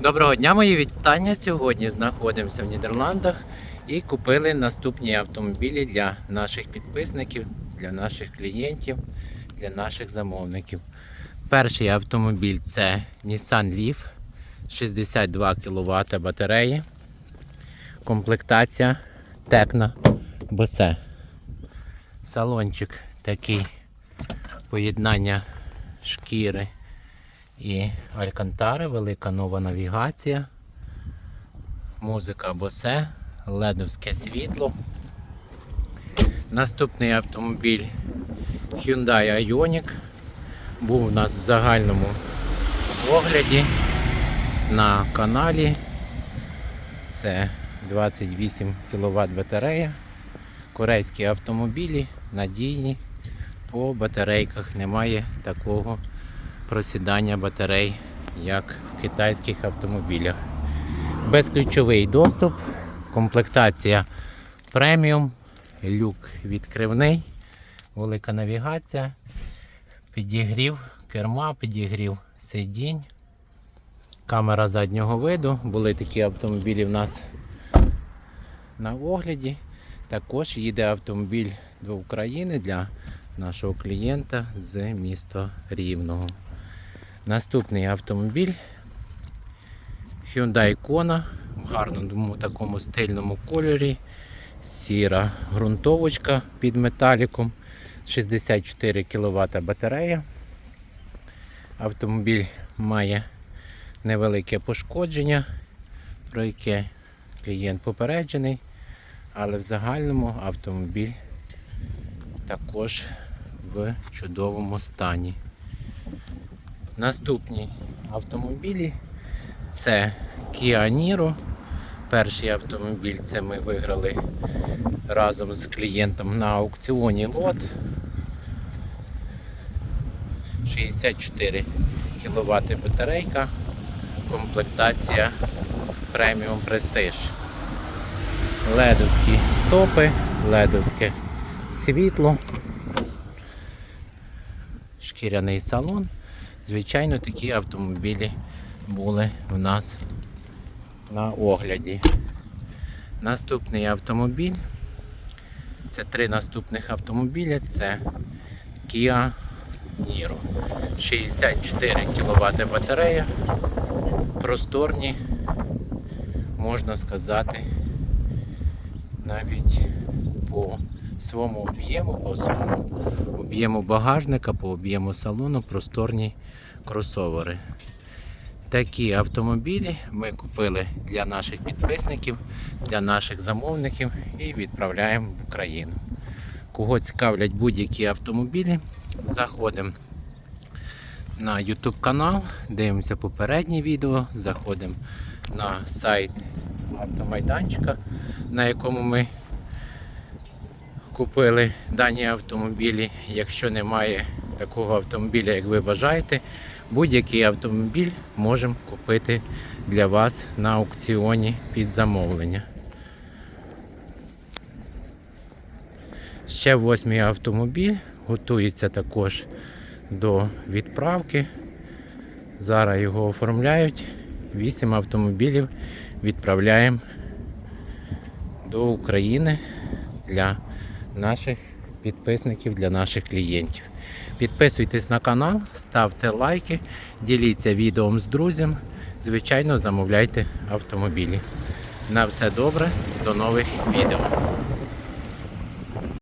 Доброго дня, мої вітання. Сьогодні знаходимося в Нідерландах і купили наступні автомобілі для наших підписників, для наших клієнтів, для наших замовників. Перший автомобіль це Nissan Leaf 62 кВт батареї. Комплектація Tecna Bose. Салончик такий поєднання шкіри і Алькантари, велика нова навігація, музика Bose, ледовське світло. Наступний автомобіль Hyundai Ioniq був у нас в загальному огляді на каналі. Це 28 кВт батарея. Корейські автомобілі надійні. По батарейках немає такого просідання батарей, як в китайських автомобілях. Безключовий доступ, комплектація преміум, люк відкривний, велика навігація, підігрів керма, підігрів сидінь, камера заднього виду. Були такі автомобілі в нас на огляді. Також їде автомобіль до України для нашого клієнта з міста Рівного. Наступний автомобіль Hyundai Kona в гарному такому стильному кольорі. Сіра ґрунтовочка під металіком. 64 кВт батарея. Автомобіль має невелике пошкодження, про яке клієнт попереджений, але в загальному автомобіль також в чудовому стані. Наступні автомобілі це Kia Niro. Перший автомобіль це ми виграли разом з клієнтом на аукціоні лот. 64 кВт батарейка, комплектація преміум Prestige. Ледовські стопи, ледовське світло, шкіряний салон. Звичайно, такі автомобілі були в нас на огляді. Наступний автомобіль. Це три наступних автомобіля. Це Kia Niro. 64 кВт батарея. Просторні, можна сказати, навіть по своєму об'єму, по своєму об'єму багажника, по об'єму салону просторні кросовери. Такі автомобілі ми купили для наших підписників, для наших замовників і відправляємо в Україну. Кого цікавлять будь-які автомобілі, заходимо на YouTube канал, дивимося попереднє відео, заходимо на сайт автомайданчика, на якому ми купили дані автомобілі. Якщо немає такого автомобіля, як ви бажаєте, будь-який автомобіль можемо купити для вас на аукціоні під замовлення. Ще восьмий автомобіль готується також до відправки. Зараз його оформляють. Вісім автомобілів відправляємо до України для наших підписників, для наших клієнтів. Підписуйтесь на канал, ставте лайки, діліться відео з друзями. Звичайно, замовляйте автомобілі. На все добре, до нових відео.